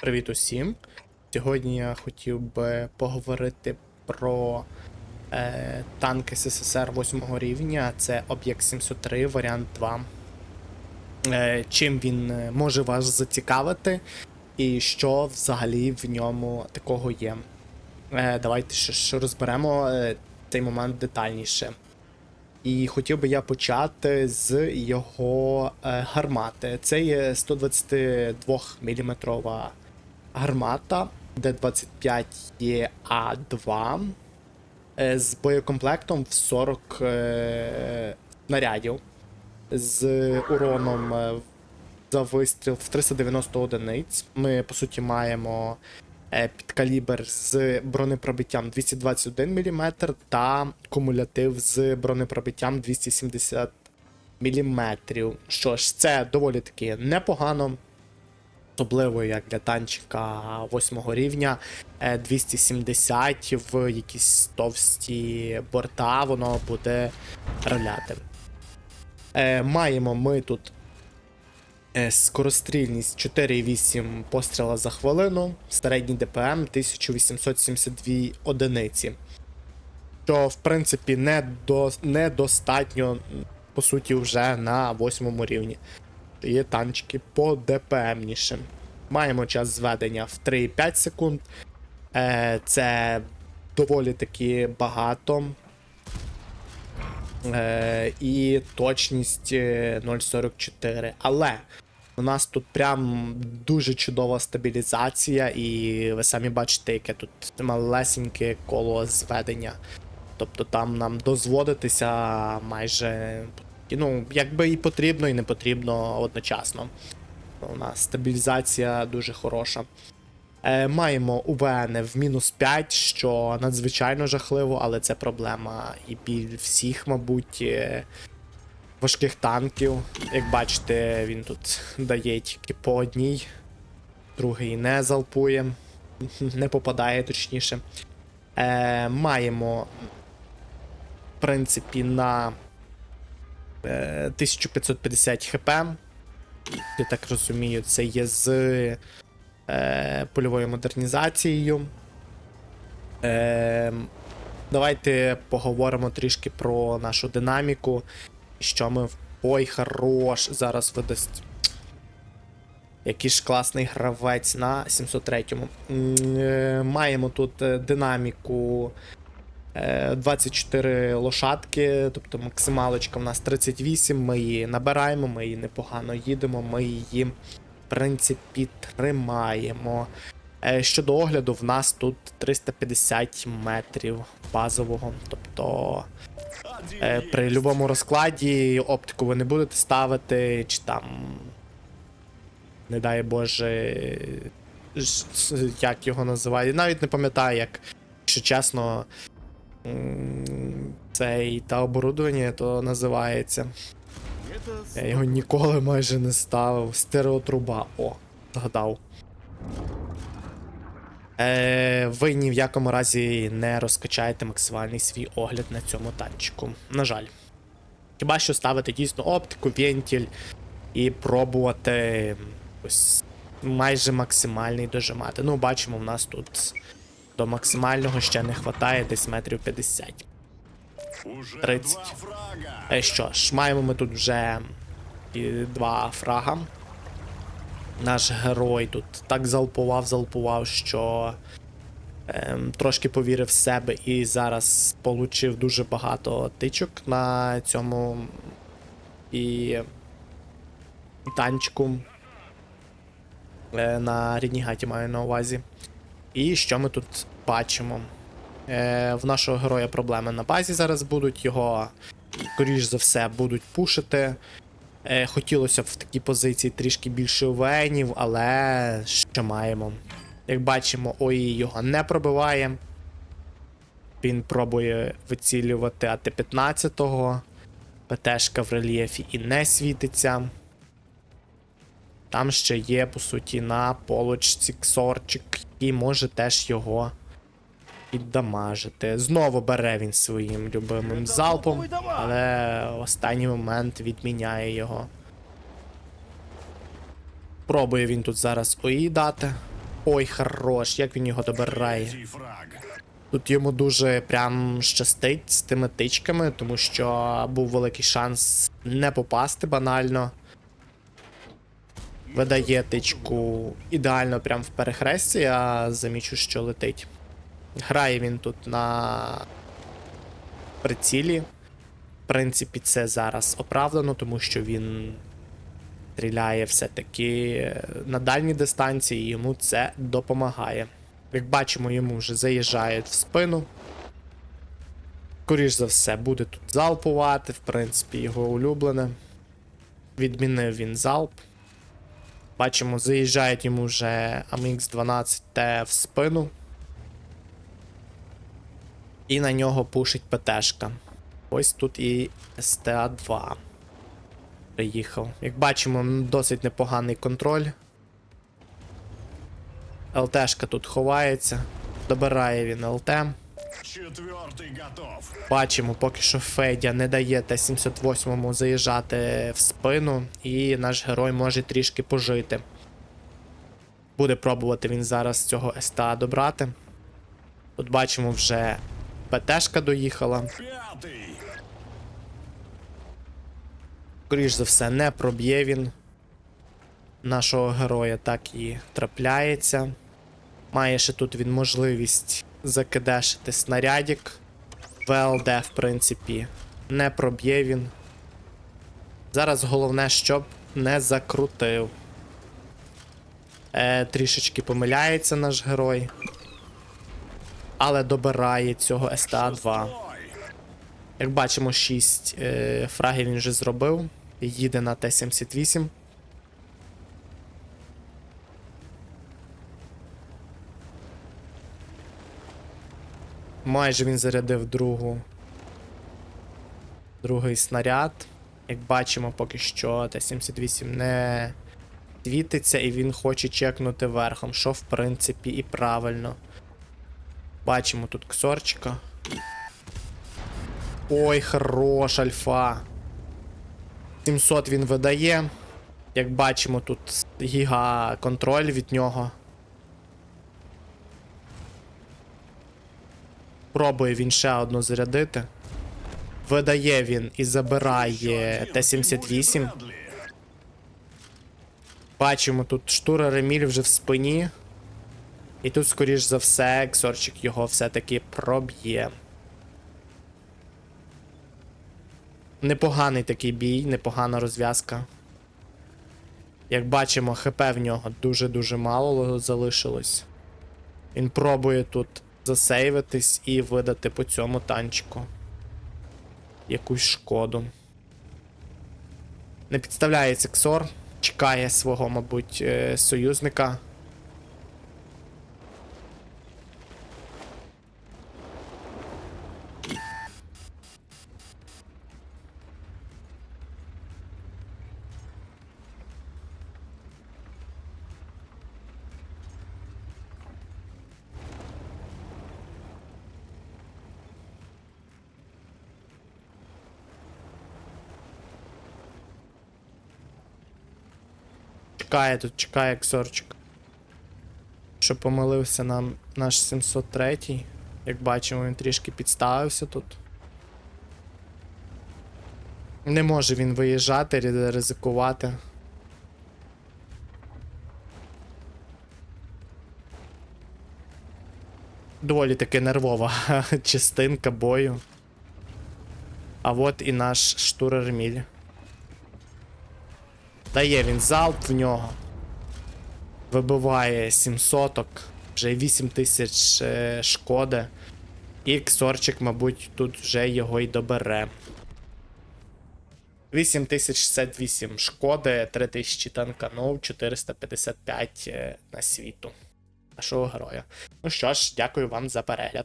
Привіт усім. Сьогодні я хотів би поговорити про е, танк СССР 8 рівня. Це Об'єкт 703, варіант 2. Е, чим він е, може вас зацікавити, і що взагалі в ньому такого є. Е, давайте ще розберемо е, цей момент детальніше. І хотів би я почати з його е, гармати. Це є 122 мм гармата, Д-25 є А2 е, з боєкомплектом в 40 е, снарядів, з уроном е, за вистріл в 390 одиниць. Ми, по суті, маємо підкалібр з бронепробиттям 221 мм та кумулятив з бронепробиттям 270 мм. Що ж, це доволі таки непогано. Особливо як для танчика 8 рівня е, 270 в якісь товсті борта, воно буде роляти. Е, маємо ми тут е, скорострільність 4,8 постріла за хвилину, середній ДПМ 1872 одиниці. Що, в принципі, недостатньо, по суті, вже на 8 рівні. Є танчики по ДПМнішим. Маємо час зведення в 3,5 секунд. Е, це доволі таки багато. Е, і точність е, 0,44. Але у нас тут прям дуже чудова стабілізація, і ви самі бачите, яке тут малесеньке коло зведення. Тобто там нам дозводитися майже. Ну, якби і потрібно, і не потрібно одночасно. У нас стабілізація дуже хороша. Е, маємо УВН в мінус 5, що надзвичайно жахливо, але це проблема і біль всіх, мабуть, е, важких танків. Як бачите, він тут дає тільки по одній, другий не залпує, не попадає точніше. Е, маємо, в принципі, на 1550 хп. Я так розумію, це є з е, польовою модернізацією. Е, давайте поговоримо трішки про нашу динаміку. Що ми. Ой, хорош! Зараз видасть. Який ж класний гравець на 703-му. Е, Маємо тут е, динаміку е, 24 лошадки, тобто максималочка в нас 38. Ми її набираємо, ми її непогано їдемо, ми її, в принципі, тримаємо. Е, Щодо огляду, в нас тут 350 метрів базового. Тобто е, при будь-якому розкладі оптику ви не будете ставити, чи там. Не дай Боже. Як його називають. Навіть не пам'ятаю, як, якщо чесно, цей та оборудовання то називається. Я його ніколи майже не ставив. Стереотруба. О, згадав. Е, ви ні в якому разі не розкачаєте максимальний свій огляд на цьому танчику. На жаль. Хіба що ставити дійсно оптику, вентиль і пробувати ось майже максимальний дожимати. Ну, бачимо, в нас тут до максимального ще не вистачає десь метрів 50. 30. Е, що ж, маємо ми тут вже і два фрага. Наш герой тут так залпував, залпував, що ем, трошки повірив в себе і зараз получив дуже багато тичок на цьому і танчику. Е, на рідній гаті маю на увазі. І що ми тут бачимо? Е, в нашого героя проблеми на базі зараз будуть, його, скоріш за все, будуть пушити. Е, хотілося б в такій позиції трішки більше венів, але що маємо. Як бачимо, ОІ його не пробиває. Він пробує вицілювати АТ-15. ПТшка в рельєфі і не світиться. Там ще є, по суті, на полочці ксорчик, який може теж його піддамажити. Знову бере він своїм любимим залпом, але в останній момент відміняє його. Пробує він тут зараз ОІ дати. Ой, хорош, як він його добирає. Тут йому дуже прям щастить з тими тичками, тому що був великий шанс не попасти банально. Видає тичку ідеально прям в перехресті, а замічу, що летить. Грає він тут на прицілі. В принципі, це зараз оправдано, тому що він стріляє все-таки на дальній дистанції, і йому це допомагає. Як бачимо, йому вже заїжджають в спину. Скоріш за все, буде тут залпувати, в принципі, його улюблене. Відмінив він залп. Бачимо, заїжджають йому вже AMX 12T в спину. І на нього пушить ПТшка. Ось тут і СТА-2 приїхав. Як бачимо, досить непоганий контроль. ЛТшка тут ховається. Добирає він ЛТ. Четвертий готов. Бачимо, поки що Федя не дає Т-78 заїжджати в спину, і наш герой може трішки пожити. Буде пробувати він зараз цього СТА добрати. Тут бачимо вже ПТшка доїхала. П'ятий. Скоріш за все, не проб'є він нашого героя, так і трапляється. Має ще тут він можливість закидешити снарядик. ВЛД, в принципі, не проб'є він. Зараз головне, щоб не закрутив. Е, трішечки помиляється наш герой. Але добирає цього СТА-2. Як бачимо, 6 е, фрагів він вже зробив. Їде на Т-78. Майже він зарядив другу. Другий снаряд. Як бачимо, поки що Т-78 не світиться і він хоче чекнути верхом, що в принципі і правильно. Бачимо тут ксорчика. Ой, хорош, альфа. 700 він видає. Як бачимо, тут гіга контроль від нього. Пробує він ще одну зарядити. Видає він і забирає Т-78. Бачимо, тут штура Реміль вже в спині. І тут, скоріш за все, Ексорчик його все-таки проб'є. Непоганий такий бій, непогана розв'язка. Як бачимо, ХП в нього дуже-дуже мало залишилось. Він пробує тут засейвитись і видати по цьому танчику якусь шкоду. Не підставляється Ксор, чекає свого, мабуть, е, союзника. Чекає тут, чекає Ксорчик. Що помилився нам наш 703. Як бачимо, він трішки підставився тут. Не може він виїжджати, ризикувати. Доволі таки нервова частинка бою. А от і наш штурер Міль. Дає він залп в нього. Вибиває 700, вже 8 тисяч е, шкоди. І Ксорчик, мабуть, тут вже його й добере. 8068 шкоди, 3000 танканув, 455 е, на світу. Нашого героя. Ну що ж, дякую вам за перегляд.